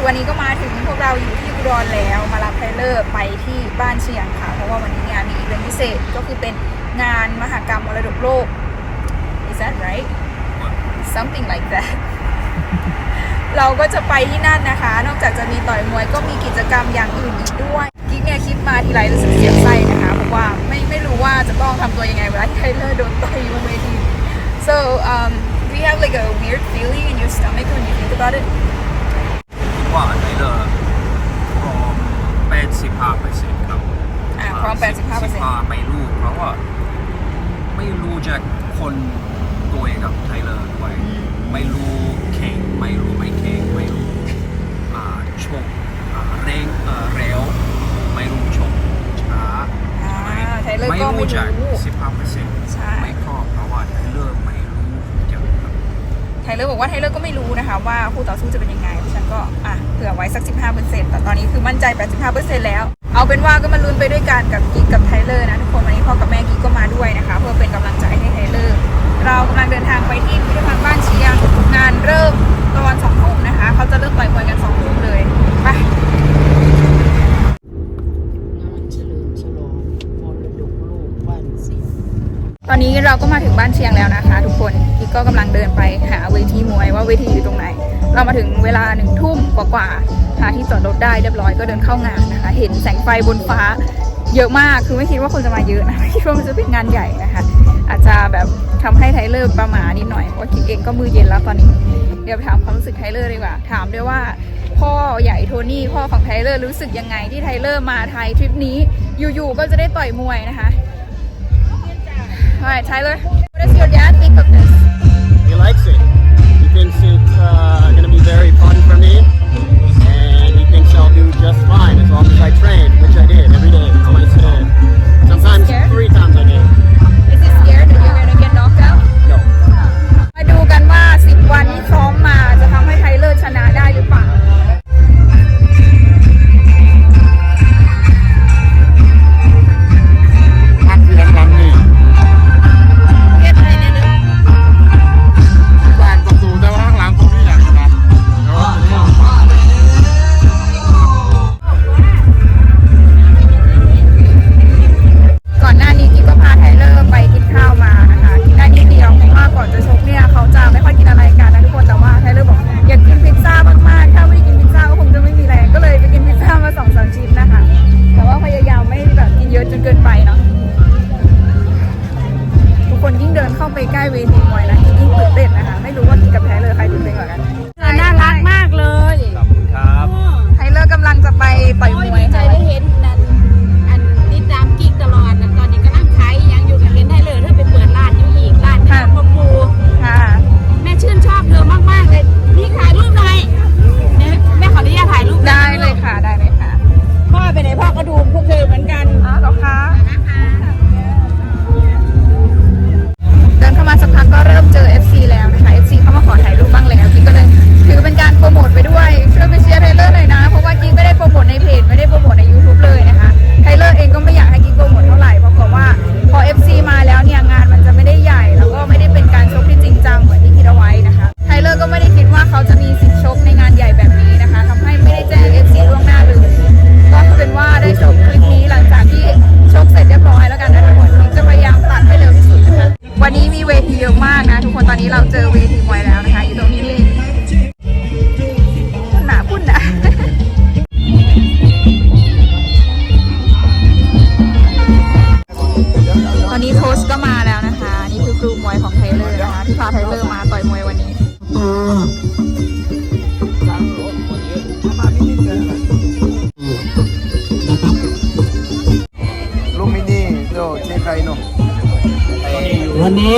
สุดวันนี้ก็มาถึงพวกเราอยู่ที่อุดรแล้ว มารับไทเลอร์ไปที่บ้านเชียงค่ะ เพราะว่าวันนี้เนี่ยมีอีเวนต์พิเศษก็คือเป็นงานมหกรรมมรดกโลก is that right something like that เราก็จะไปที่นั่นนะคะ นอกจากจะมีต่อยมวยก็มีกิจกรรมอย่างอื่นอีกด้วยกิ๊กเนี่ยคิดมาทีไรรู้สึกเสียไส้นะคะเพราะว่าไม่ไม่รู้ว่าจะต้องทำตัวยังไงเวลาที่ไทเลอร์โดนต่อยบนเวที so um do you have like a weird feeling in your stomach when you think about it ว่าไทเลอร์พร้อม85เปอร์เซ็นต์ครับอ่าพร้อม85% 15ไม่รู้เพราะว่า ไม่รู้จักคนตัวเองกับไทเลอร์ด้วยไม่รู้เข่งไม่รู้ไม่เข่งไม่รู้อ่าชกอ่าเร่งเอ่อเร็วไม่รู้ชกช้าอ่าใช่ไหมไทเลอร์ไม่ก็ไม่รู้จักรู้ 15เปอร์เซ็นต์ใช่ ไม่ครอบเพราะว่าไทเลอร์ไม่รู้เยอะครับ ไทเลอร์บอกว่าไทเลอร์ก็ไม่รู้นะคะว่าคู่ต่อสู้จะเป็นยังไงเพราะฉันก็อะเผื่อไว้สัก 15%แต่ตอนนี้คือมั่นใจ 85%แล้ว เอาเป็นว่าก็มาลุ้นไปด้วยกันกับกิ๊กกับไทเลอร์นะทุกคนวันนี้พ่อกับแม่กิ๊กก็มาด้วยนะคะ เพื่อเป็นกำลังใจให้ไทเลอร์เรากำลังเดินทางไปที่พิพิธภัณฑ์บ้านเชียงงานเริ่มตอนสองทุ่มนะคะ เขาจะเริ่มต่อยมวยกันสองทุ่มเลยไป งานเฉลิมฉลองมรดกโลกบ้านเสียง ตอนนี้เราก็มาถึงบ้านเชียงแล้วนะคะ ทุกคนกิ๊กก็กำลังเดินไปหาเวทีมวยว่าเวทีอยู่ตรงไหน เรามาถึงเวลาหนึ่งทุ่มกว่าๆหาที่จอดรถได้เรียบร้อยก็เดินเข้างานนะคะ เห็นแสงไฟบนฟ้าเยอะมากคือไม่คิดว่าคนจะมาเยอะนะไม่คิดว่ามันจะเป็นงานใหญ่นะคะ อาจจะแบบทำให้ไทเลอร์ประหมานิดหน่อยเพราะว่ากิ๊กเองก็มือเย็นแล้วตอนนี้ เดี๋ยวถามความรู้สึกไทเลอร์ดีกว่า ถามด้วยว่าพ่อใหญ่โทนี่พ่อของไทเลอร์รู้สึกยังไงที่ไทเลอร์มาไทยทริปนี้อยู่ๆก็จะได้ต่อยมวยนะคะ Alright Tyler what does your dad think of this He likes it. He thinks it's uh, going to be very fun for me, and he thinks I'll do just fine as long as I train, which I did every day. Twice a day. Sometimes three times a day.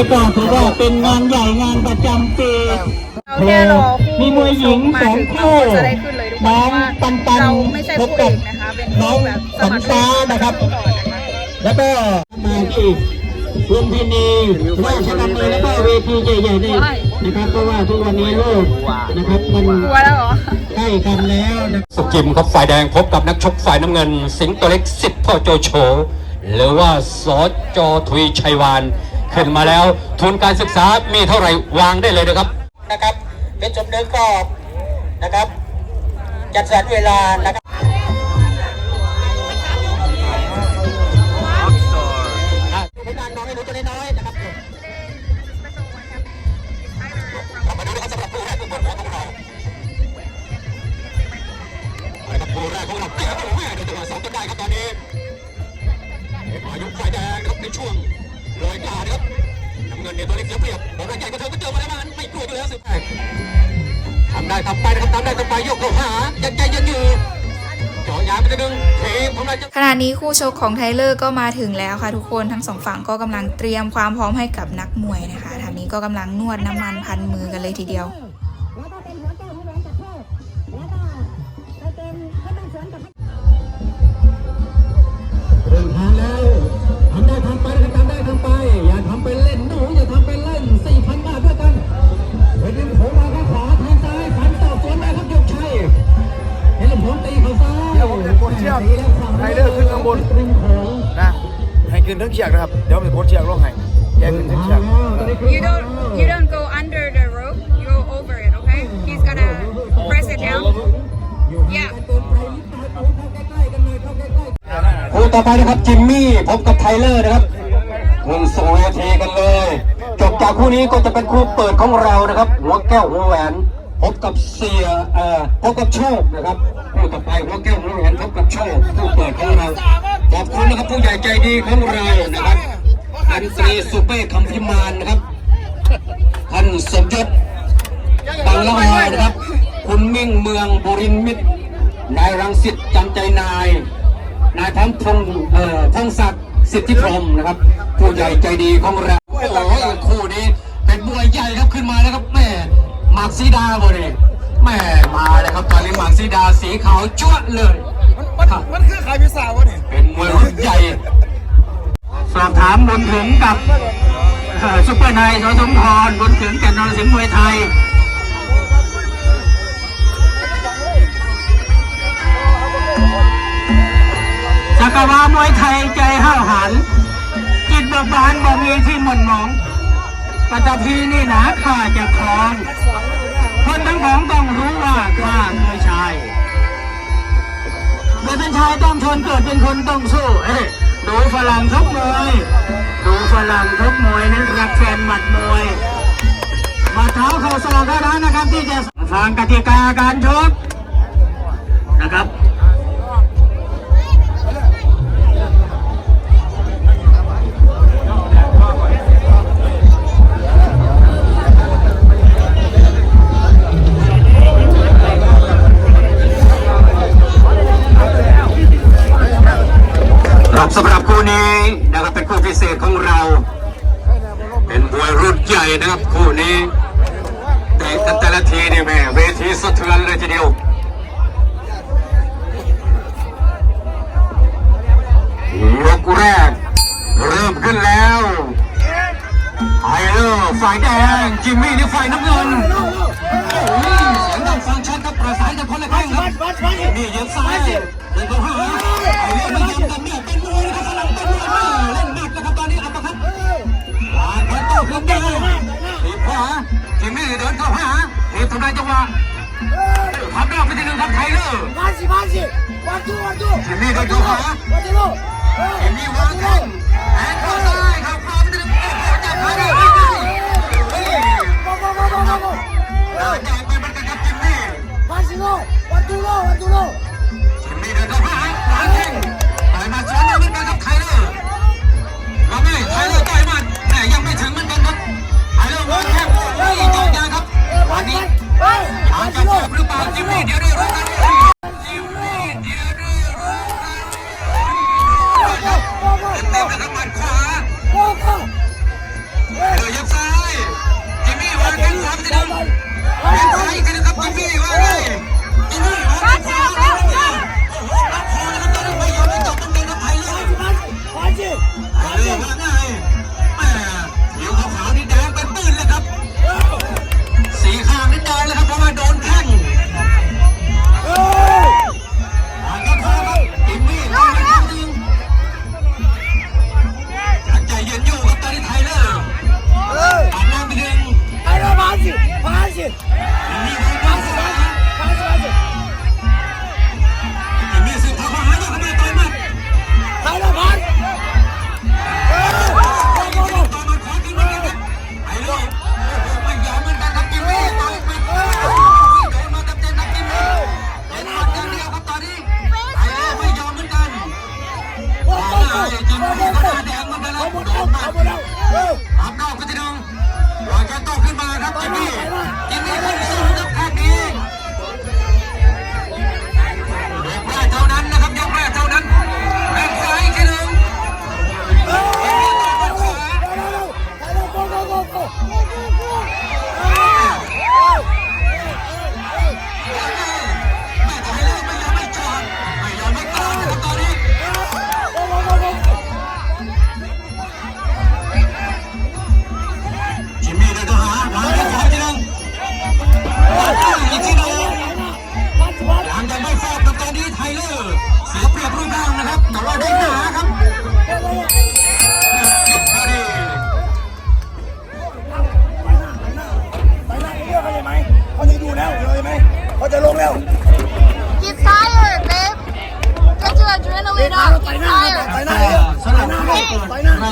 ลูกมินี่โดเชคไคโนวันนี้นี้ก็ถือว่าเป็นงานใหญ่งานประจำปีเราแค่รอคู่มีมวยหญิงมาสองถึงเราคู่ก็จะได้ขึ้นเลยทุกคนน้องเพราะว่าปันปันเราไม่ใช่พคู่บเอกับกนะคะเป็นน้อคู่งแบบสปันมัครฟ้านะครับก่อนนะคะแล้วก็มาอีกรวมพินีราชดำเนินแล้วก็เวทีใหญ่ๆนี่นะครับเพราะว่าทุกวันนี้โลกนะครับมันกลัวแล้วเหรอใกล้กันแล้วนะสุกิมครับฝ่ายแดงพบกับนักชกฝ่ายน้ำเงิน สิงห์ตัวเล็กสิทธิ์พ่อโจโฉหรือว่าสจทุยชัยวาน ขึ้นมาแล้ว ทุนการศึกษามีเท่าไหร่วางได้เลยนะครับนะครับเป็นจบเดินกรอบนะครับ จัดสรรเวลานะครับ Rockstar ผลงานน้องให้หนูตัวน้อยๆนะครับมาดูนะครับสำหรับคู่แรกคู่เปิดหัวของเรานะครับคู่แรกของเราเกี่ยวกับแม่ในจังหวะสองต้นได้ครับตอนนี้อายุฝ่ายแดงครับในช่วง ลอยกานะครับน้ำเงินเนี่ยตัวเล็กเสียเปรียบผมร่างใหญ่ก็เธอก็เจอมาแล้วมันไม่กลัวอยู่แล้วสิทำได้ทำไปนะครับทำได้ทำไปยกเข้าหายังใจยังอยู่เจาะยางไปทีนึงเททำได้จะขณะนี้คู่ชกของไทเลอร์ก็มาถึงแล้วค่ะทุกคนทั้งสองฝั่งก็กำลังเตรียมความพร้อมให้กับนักมวยนะคะทางนี้ก็กำลังนวดน้ำมันพันมือกันเลยทีเดียว นะครับทำได้ทำไป อย่าทำเป็นเล่นหนูอย่าทำเป็นเล่นสี่พันบาทด้วยกันเห็นริมโขงมาข้างขวาทางซ้ายฟันต่อสวนมาครับยกชัยเห็นริมโขงตีเข่าซ้ายเดี๋ยวผมจะกดเชือกไฮเดอร์ขึ้นข้างบนริมโขงนะให้ขึ้นทั้งเชือกนะครับเดี๋ยวเป็นโค้ชเชือกลงให้แยกขึ้นทั้งเชือก You don't you don't go under the rope you go over it okay he's gonna press it down yeah คู่ต่อไปนะครับจิมมี่พบกับไทเลอร์นะครับ ขึ้นสู่เวทีกันเลย จบจากคู่นี้ก็จะเป็นคู่เปิดของเรานะครับ หัวแก้วหัวแหวนพบกับเสียเอ่อพบกับโชคนะครับคู่ต่อไปหัวแก้วหัวแหวนพบกับโชคคู่เปิดของเราขอบคุณนะครับผู้ใหญ่ใจดีของเรานะครับอันตรีสุเป้คำพิมานนะครับท่านสมยศตังละวานะครับ คุณมิ่งเมืองบุรินมิตรนายรังสิตจันใจนาย นายพันพงเอ่อพงศักดิ์ สิทธิพรหมนะครับ ผู้ใหญ่ใจดีของเราโอ้โหคู่นี้เป็นมวยใหญ่ครับขึ้นมาแล้วครับแม่หมากซีดาบ่เนี่ยแม่มาเลยครับตอนนี้หมากซีดาสีขาวจ้วะเลยครับมันคือขายพิซซ่าวะเนี่ยเป็นมวยรุ่นใหญ่สอบถามบนถึงกับเอ่อซุปเปอร์ไนท์สสมพรบนถึงแก่นนรสิงห์มวยไทย กรวามวยไทยใจห้าวหาญจิตเบิกบานบ่มีที่หม่นหมองปัตตภีนี่หนาข้าจะครองคนทั้งของต้องรู้ว่าข้าคือชายเกิดเป็นชายต้องทนเกิดเป็นคนต้องสู้ เอ้ดูฝรั่งทุกมวยดูฝรั่งทุกมวยนั้นรักแฟนหมัดมวยมาเท้าเข่าศอกเท่านั้นนะครับที่จะฟังกติกาการชกนะครับ บสำหรับคู่นี้นะครับเป็นคู่พิเศษของเรา เป็นมวยรุ่นใหญ่นะครับคู่นี้แต่กันแต่ละทีนี่แม่เวทีสะเทือนเลยทีเดียวยกแรกเริ่มขึ้นแล้ว ไฮเลอร์ฝ่ายแดง จิมมี่นี่ฝ่ายน้ำเงินโอ้ยเสียงดังฟังชัดครับประสานกันคนละแข้งครับจิมมี่เย็บซ้ายเดินเข้าหาไฮเลอร์ไม่ยอมกันเนี่ยเป็นมวยนะครับฝรั่งเป็นมวยมากเล่นหนักนะครับตอนนี้อัปคัตลายพันโต้ขึ้นได้ทีบขวาจิมมี่เดินเข้าหาทีบทำลายจังหวะทำได้ไปทีหนึ่งครับไฮเลอร์มาสิมาสิวันจูวันจูจิมมี่เดินเข้าหาวันจูลูกจิมมี่วางแข้งแอนเข้าซ้ายเข้าขวาไปทีหนึ่งโอ้โหจับ ข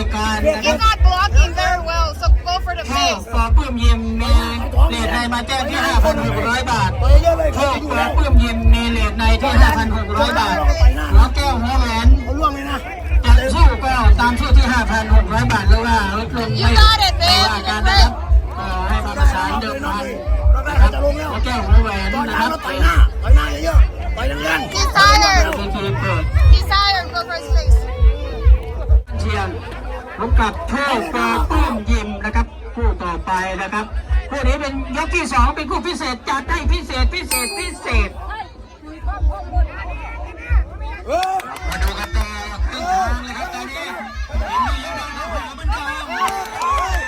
ายการนะค You're รับ not blocking very well so go for the โชค face ปอปื้มยิมมีเลทในมาแจ้งที่ 5,600 บาทไปเยอะเลยโชเขาคจะอยู่ปอแล้วปื้มยิมมีเลทในที่ 5,600 บาทหัวแก้วหัวแหวนเขาล่วงเลยนะ จะสู้ก็ตามสู้ที่ 5,600 บาทหรือว่าลดลง You ไม่ got it ไม่ babe ว่า You กัน did นะครับ great เอ่อให้มาประสานเดิมพันเราได้เขาจะลงแล้วหัวแก้วหัวแหวนตอนนะนั้ครันบเราต่อยหน้าต่อยหน้าเยอะๆต่อยดัง Get tired เป็นทีมเปิด Get tired go for his face เชียน พบกับเท่าปอปื้มยิมนะครับ คู่ต่อไปนะครับ คู่นี้เป็นยกที่สองเป็นคู่พิเศษจัดให้พิเศษพิเศษพิเศษๆเออมาดูกันต่อขึ้นทางเลยครับตอนนี้ยินดียังเดินเข้าหาเหมือนเดิม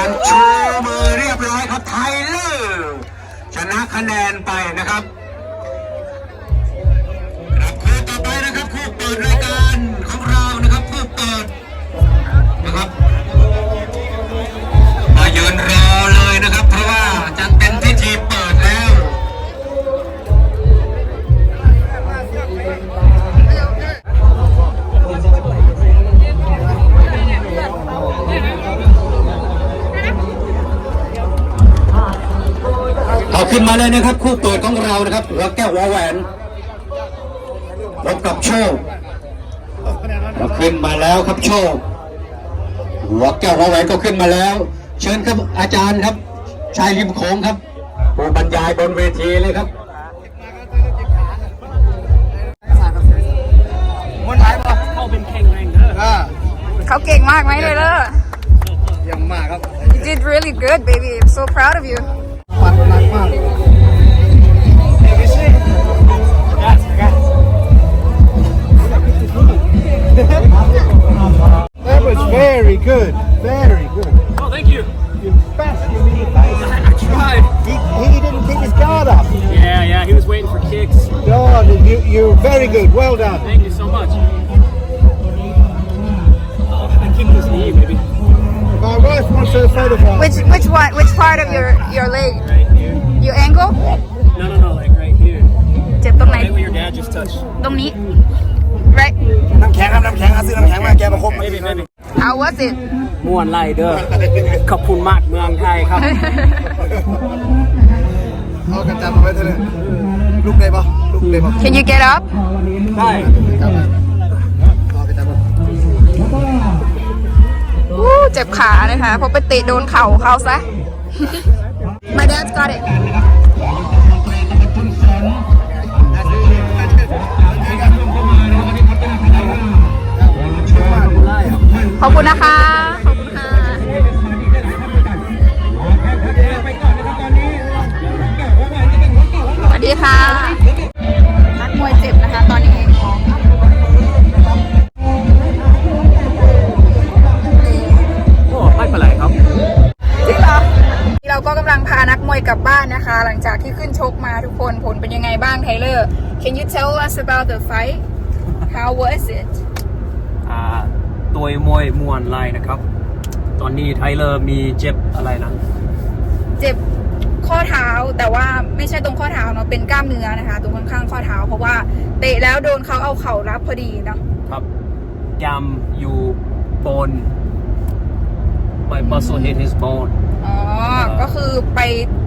การชูมือเรียบร้อยครับไทเลอร์ชนะคะแนนไปนะครับครับคู่ต่อไปนะครับคู่เปิดรายการของเรานะครับคู่เปิดนะครับมายืนรอเลยนะครับ เพราะว่าจะเป็น เอาขึ้นมาเลยนะครับ คู่เปิดของเรานะครับหัวแก้วหัวแหวนพบกับโชคเราขึ้นมาแล้วครับโชค หัวแก้วหัวแหวนก็ขึ้นมาแล้ว เชิญครับอาจารย์ครับ ชายริมโขงครับผู้บรรยายบนเวทีเลยครับคนไทยป่ะเข้าเป็นแข่งแรงเด้ออ่าเขาเก่งมากไหมเลยเลอเยี่ยมมากครับ You did really good baby I'm so proud of you ปัดหนักมาก That was very good, very good. Oh, thank you. You best you really nice. I tried. He, he didn't keep his guard up. Yeah, yeah, he was waiting for kicks. God, you, you're very good. Well done. Thank you so much. I kicked his knee, maybe. My wife wants a photograph. Which which one which part of your your leg Right here. Your ankle No, no, no, like right here. เจ็บตรงไหน Right where your dad just touched. ตรงนี้ right น้ำแข็งครับน้ำแข็งเอาซื้อน้ำแข็งมาแกมาคบ Maybe, maybe. how was it ม่วนไล่เด้อขอบคุณมากเมืองไทยครับ เอากระจับมาไว้เถอะเลยลูกได้ปะลูกได้ปะ Can you get up ได้ เอากระจับมาวู้เจ็บขานะคะเพราะไปเตะโดนเข่าเขาซะ My dad's got it ขอบคุณนะคะ ขอบคุณค่ะ สวัสดีค่ะ นักมวยเจ็บนะคะตอนนี้ บบ้านนะคะ หลังจากที่ขึ้นชกมาทุกคนผลเป็นยังไงบ้างไทเลอร์ Can you tell us about the fight How was it อ่าตัวมวยมวนไล่นะครับ ตอนนี้ไทเลอร์มีเจ็บอะไรนะ เจ็บข้อเท้าแต่ว่าไม่ใช่ตรงข้อเท้าเนาะเป็นกล้ามเนื้อนะคะ ตรงข้างๆข้อเท้า เพราะว่าเตะแล้วโดนเขาเอาเข่ารับพอดีเนาะครับยำอยู่บน my muscle hit his bone อ๋อ ก็คือไป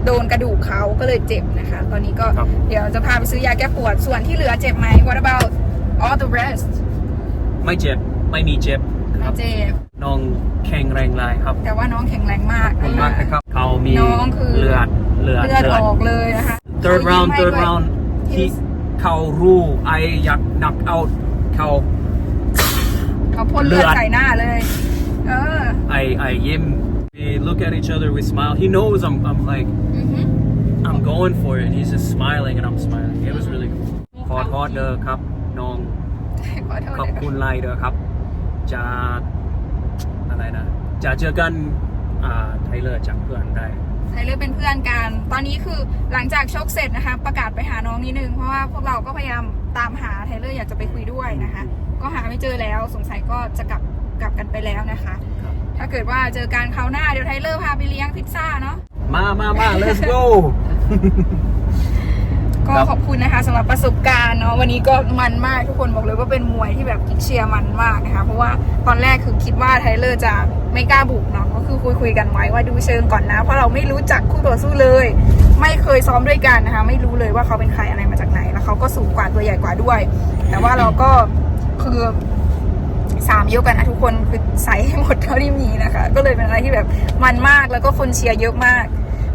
โดนกระดูกเขาก็เลยเจ็บนะคะ ตอนนี้ก็ครับ เดี๋ยวจะพาไปซื้อยาแก้ปวด ส่วนที่เหลือเจ็บไหม What about all the rest ไม่เจ็บ ไม่มีเจ็บคไม่รับ เจ็บ น้องแข็งแรงไลายครับแต่ว่าน้องแข็งแรงมากขอบคุณมากนะครับ เขามีน้องคือ เลือด เลือด เลือดออกเลยนะคะ third เขายิง round ให้ third ด้วย round ที่ Yes เขารู้ไออยาก knock out เขา เขาพ่นเลือดเลือด ใส่หน้าเลย เออ ไอไอยิ้ม we look at each other we smile he knows I'm I'm like อือหือ I'm going for it he's just smiling and I'm smiling it was really cool ขอโทษเด้อครับน้องขอโทษขอบนะคุณไลเดอร์ครับ จะอะไรนะจะเจอกันอ่าไทเลอร์จากเพื่อนได้ไทเลอร์เป็นเพื่อนกัน ตอนนี้คือหลังจากชกเสร็จนะคะ ประกาศไปหาน้องนิดนึง เพราะว่าพวกเราก็พยายามตามหาไทเลอร์อยากจะไปคุยด้วยนะคะ ก็หาไม่เจอแล้วสงสัยก็จะกลับกลับกันไปแล้วนะคะครับ ถ้าเกิดว่าเจอกันคราวหน้าเดี๋ยวไทเลอร์พาไปเลี้ยงพิซซ่าเนาะ มามามา let's go ก็ครับขอบคุณนะคะสำหรับประสบการณ์เนาะวันนี้ก็มันมากทุกคนบอกเลยว่าเป็นมวยที่แบบคิดเชียร์มันมากนะคะเพราะว่าตอนแรกคือคิดว่าไทเลอร์จะไม่กล้าบุกเนาะก็คือคุยคุยๆกันไว้ว่าดูเชิงก่อนนะ เพราะเราไม่รู้จักคู่ต่อสู้เลย ไม่เคยซ้อมด้วยกันนะคะไม่รู้เลยว่าเขาเป็นใครอะไรมาจากไหน แล้วเขาก็สูงกว่าตัวใหญ่กว่าด้วย แต่ว่าเราก็คือ สามยกกันนะทุกคนคือใส่ให้หมดเท่าที่มีนะคะ ก็เลยเป็นอะไรที่แบบมันมากแล้วก็คนเชียร์เยอะมาก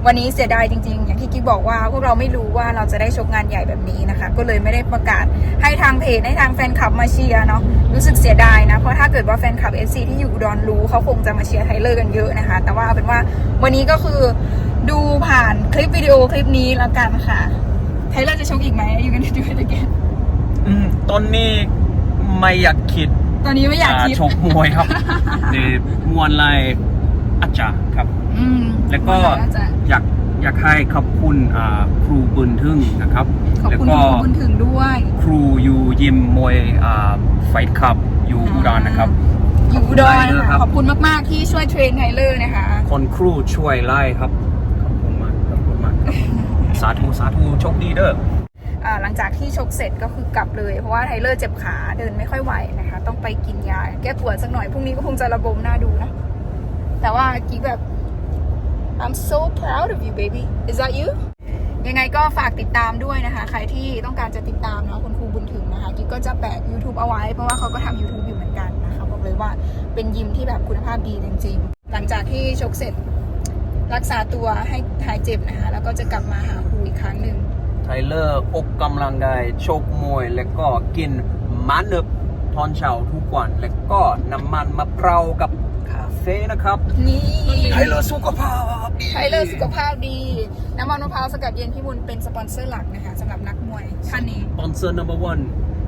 วันนี้เสียดายจริง ๆ อย่างที่กิ๊กบอกว่าพวกเราไม่รู้ว่าเราจะได้ชกงานใหญ่แบบนี้นะคะ ก็เลยไม่ได้ประกาศให้ทางเพจให้ทางแฟนคลับมาเชียร์เนาะรู้สึกเสียดายนะเพราะถ้าเกิดว่าแฟนคลับ FC ที่อยู่ดอนรู้เขาคงจะมาเชียร์ไทเลอร์กันเยอะนะคะ แต่ว่าเอาเป็นว่าวันนี้ก็คือดูผ่านคลิปวิดีโอคลิปนี้แล้วกันค่ะไทเลอร์จะชกอีกไหมอยู่กันดูกันแกอืมตอนนี้ไม่อยากคิด ตอนนี้ไม่อยากคิดชกมวยครับในมวนไลอาจารย์ครับ อืมแล้วก็อาจารย์อยากอยากให้ขอบคุณอ่าครูบุญทึ่งนะครับขอบแล้วคุณก็คุณบุญถึงด้วย ครูอยู่ยิมมวยอ่าไฟท์คับอยู่อุดรนะครับอยู่อุดรขอบคุณมากเลยนะครัคะบขอบคุณมากๆที่ช่วยเทรนไทเลอร์นะคะ คนครูช่วยไล่ครับ ขอบคุณมาก ขอบคุณมากครับสาธุสาธุโชคดีเด้ออ่า หลังจากที่ชกเสร็จก็คือกลับเลย เพราะว่าไทเลอร์เจ็บขาเดินไม่ค่อยไหวนะคะ ต้องไปกินยาแก้ปวดสักหน่อยพรุ่งนี้ก็คงจะระบมหน้าดูนะ แต่ว่ากิ๊กแบบ I'm so proud of you baby is that you ยังไงก็ฝากติดตามด้วยนะคะ ใครที่ต้องการจะติดตามเนาะคุณครูบุญถึงนะคะกิ๊กก็จะแปะ YouTube เอาไว้ เพราะว่าเขาก็ทำ YouTube อยู่เหมือนกันนะคะบอกเลยว่าเป็นยิมที่แบบคุณภาพดีจริงๆ หลังจากที่ชกเสร็จรักษาตัวให้หายเจ็บนะคะ แล้วก็จะกลับมาหาครูอีกครั้งหนึ่ง ทเลอร์อกกำลังกายโชกมวย แล้วก็กินมันเนบตอนเช้าทุกวัน แล้วก็น้ำมันมะพร้าวกับคาเฟ่นะครับ นี่ไทเลอร์สุขภาพดีไทเลอร์สุขภาพดี น้ำมันมะพร้าวสกัดเย็นพี่บุญเป็นสปอนเซอร์หลักนะคะสำหรับนักมวยท่านนี้สปอนเซอร์ number one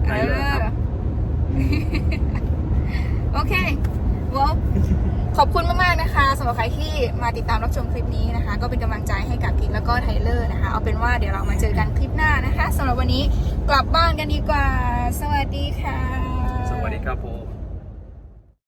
ไทเอเลอร์คอรับโอเค well ขอบคุณมากๆนะคะสำหรับใครที่มาติดตามรับชมคลิปนี้นะคะ ก็เป็นกำลังใจให้กับกิ๊กแล้วก็ไทเลอร์นะคะ เอาเป็นว่าเดี๋ยวเรามาเจอกันคลิปหน้านะคะสำหรับวันนี้กลับบ้านกันดีกว่า สวัสดีค่ะ สวัสดีครับผม